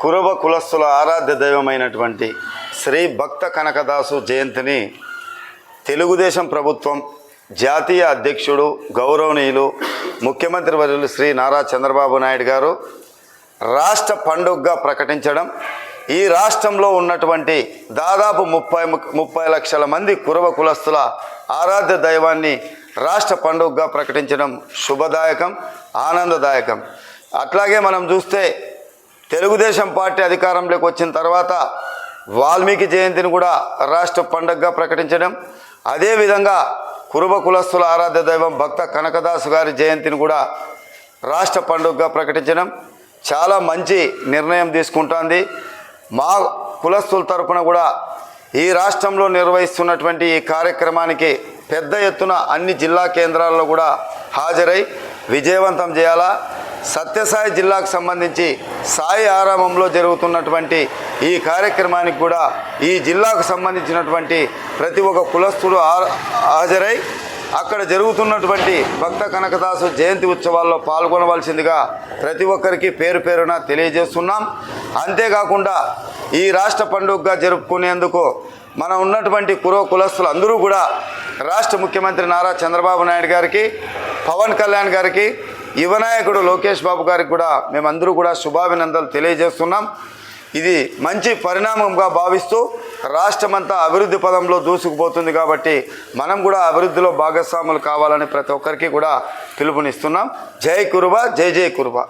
కురుబ కులస్తుల ఆరాధ్య దైవమైనటువంటి శ్రీ భక్త కనకదాసు జయంతిని తెలుగుదేశం ప్రభుత్వం జాతీయ అధ్యక్షుడు గౌరవనీయులు ముఖ్యమంత్రి వర్యులు శ్రీ నారా చంద్రబాబు నాయుడు గారు రాష్ట్ర పండుగగా ప్రకటించడం ఈ రాష్ట్రంలో ఉన్నటువంటి దాదాపు ముప్పై ముప్పై లక్షల మంది కురవ కులస్తుల ఆరాధ్య దైవాన్ని రాష్ట్ర పండుగగా ప్రకటించడం శుభదాయకం ఆనందదాయకం. అట్లాగే మనం చూస్తే తెలుగుదేశం పార్టీ అధికారంలోకి వచ్చిన తర్వాత వాల్మీకి జయంతిని కూడా రాష్ట్ర పండుగగా ప్రకటించడం అదేవిధంగా కురుబ కులస్తుల ఆరాధ్య దైవం భక్త కనకదాసు గారి జయంతిని కూడా రాష్ట్ర పండుగగా ప్రకటించడం చాలా మంచి నిర్ణయం తీసుకుంటుంది. మా కులస్తుల తరపున కూడా ఈ రాష్ట్రంలో నిర్వహిస్తున్నటువంటి ఈ కార్యక్రమానికి పెద్ద ఎత్తున అన్ని జిల్లా కేంద్రాల్లో కూడా హాజరై విజయవంతం చేయాలా? సత్యసాయి జిల్లాకు సంబంధించి సాయి ఆరామంలో జరుగుతున్నటువంటి ఈ కార్యక్రమానికి కూడా ఈ జిల్లాకు సంబంధించినటువంటి ప్రతి ఒక్క కులస్తుడు ఆ- హాజరై అక్కడ జరుగుతున్నటువంటి భక్త కనకదాసు జయంతి ఉత్సవాల్లో పాల్గొనవలసిందిగా ప్రతి ఒక్కరికి పేరు పేరున తెలియజేస్తున్నాం. అంతేకాకుండా ఈ రాష్ట్ర పండుగగా జరుపుకునేందుకు మనం ఉన్నటువంటి కురో కులస్తులు అందరూ కూడా రాష్ట్ర ముఖ్యమంత్రి నారా చంద్రబాబు నాయుడు గారికి పవన్ కళ్యాణ్ గారికి యువనాయకుడు లోకేష్ బాబు గారికి కూడా మేమందరూ కూడా శుభాభినందనలు తెలియజేస్తున్నాం. ఇది మంచి పరిణామంగా భావిస్తూ రాష్ట్రమంతా అభివృద్ధి పదంలో దూసుకుపోతుంది కాబట్టి మనం కూడా అభివృద్ధిలో భాగస్వాములు కావాలని ప్రతి ఒక్కరికి కూడా పిలుపునిస్తున్నాం. జై కురుబ జై జై కురుబా